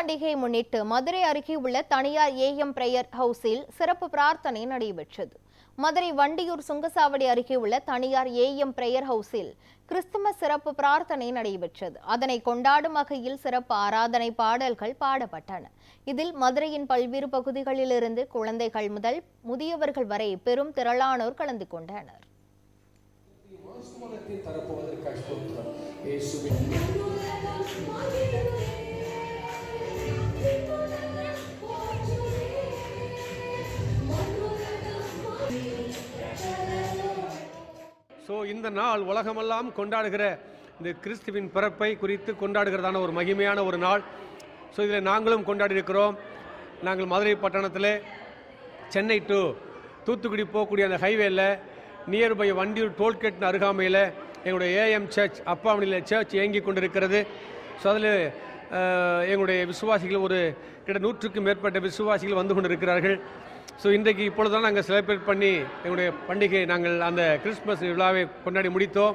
பண்டிகையை முன்னிட்டு மதுரை அருகே உள்ள தனியார் ஏஎம் பிரேயர் ஹவுஸில் சிறப்பு பிரார்த்தனை நடைபெற்றது. மதுரை வண்டியூர் சுங்கசாவடி அருகே உள்ள தனியார் ஏஎம் பிரேயர் ஹவுஸில் கிறிஸ்துமஸ் சிறப்பு பிரார்த்தனை நடைபெற்றது. அதனை கொண்டாடும் வகையில் சிறப்பு ஆராதனை பாடல்கள் பாடப்பட்டன. இதில் மதுரையின் பல்வேறு பகுதிகளிலிருந்து குழந்தைகள் முதல் முதியவர்கள் வரை பெரும் திரளானோர் கலந்து கொண்டனர். தரப்போவதற்காக ஸோ இந்த நாள் உலகமெல்லாம் கொண்டாடுகிற இந்த கிறிஸ்துவின் பிறப்பை குறித்து கொண்டாடுகிறதான ஒரு மகிமையான ஒரு நாள். ஸோ இதில் நாங்களும் கொண்டாடி இருக்கிறோம் நாங்கள் மதுரை பட்டணத்தில் சென்னை டு தூத்துக்குடி போகக்கூடிய அந்த ஹைவேல நியர்பை வண்டியூர் டோல்கேட் அருகாமையில் எங்களுடைய ஏஎம் சர்ச் அப்பாமணியில் சர்ச் இயங்கி கொண்டிருக்கிறது. ஸோ அதில் எங்களுடைய விசுவாசிகள் ஒரு கிட்ட நூற்றுக்கும் மேற்பட்ட விசுவாசிகள் வந்து கொண்டிருக்கிறார்கள். ஸோ இன்றைக்கு இப்பொழுதுதான் நாங்கள் செலிப்ரேட் பண்ணி எங்களுடைய பண்டிகை நாங்கள் அந்த கிறிஸ்மஸ் விழாவை கொண்டாடி முடித்தோம்.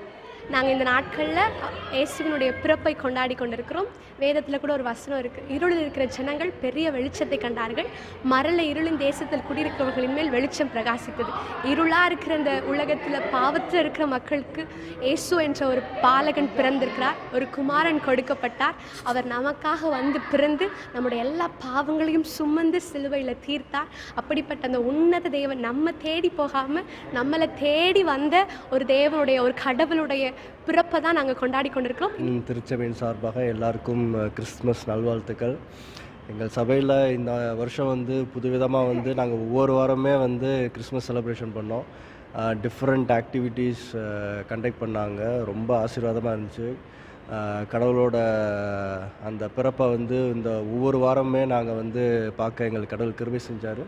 நாங்கள் இந்த நாட்களில் இயேசுவினுடைய பிறப்பை கொண்டாடி கொண்டிருக்கிறோம். வேதத்தில் கூட ஒரு வசனம் இருக்குது இருளில் இருக்கிற ஜனங்கள் பெரிய வெளிச்சத்தை கண்டார்கள். மரல இருளின் தேசத்தில் குடியிருக்கிறவர்களின் மேல் வெளிச்சம் பிரகாசித்தது. இருளாக இருக்கிற இந்த உலகத்தில் பாவத்தில் இருக்கிற மக்களுக்கு இயேசு என்ற ஒரு பாலகன் பிறந்திருக்கிறார். ஒரு குமாரன் கொடுக்கப்பட்டார். அவர் நமக்காக வந்து பிறந்து நம்முடைய எல்லா பாவங்களையும் சுமந்து சிலுவையில் தீர்த்தார். அப்படிப்பட்ட அந்த உன்னத தேவன் நம்ம தேடி போகாமல் நம்மளை தேடி வந்த ஒரு தேவனுடைய ஒரு கடவுளுடைய பிறப்பை தான் நாங்கள் கொண்டாடி கொண்டிருக்கிறோம். திருச்சபையின் சார்பாக எல்லாருக்கும் கிறிஸ்மஸ் கிறிஸ்துமஸ் நல்வாழ்த்துக்கள். எங்கள் சபையில் இந்த வருஷம் வந்து புதுவிதமாக வந்து நாங்கள் ஒவ்வொரு வாரமே வந்து கிறிஸ்மஸ் செலிப்ரேஷன் பண்ணோம். டிஃப்ரெண்ட் ஆக்டிவிட்டீஸ் கண்டக்ட் பண்ணாங்க. ரொம்ப ஆசீர்வாதமாக இருந்துச்சு. கடவுளோட அந்த பிறப்பை வந்து இந்த ஒவ்வொரு வாரமே நாங்கள் வந்து பார்க்க எங்களுக்கு கடவுள் கிருபை செஞ்சார்.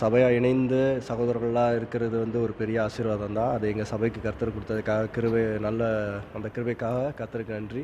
சபையாக இணைந்து சகோதரர்களாக இருக்கிறது வந்து ஒரு பெரிய ஆசீர்வாதம் தான். அது எங்கள் சபைக்கு கர்த்தர் கொடுத்ததுக்காக கிருபை நல்ல அந்த கிருபைக்காக கர்த்தருக்கு நன்றி.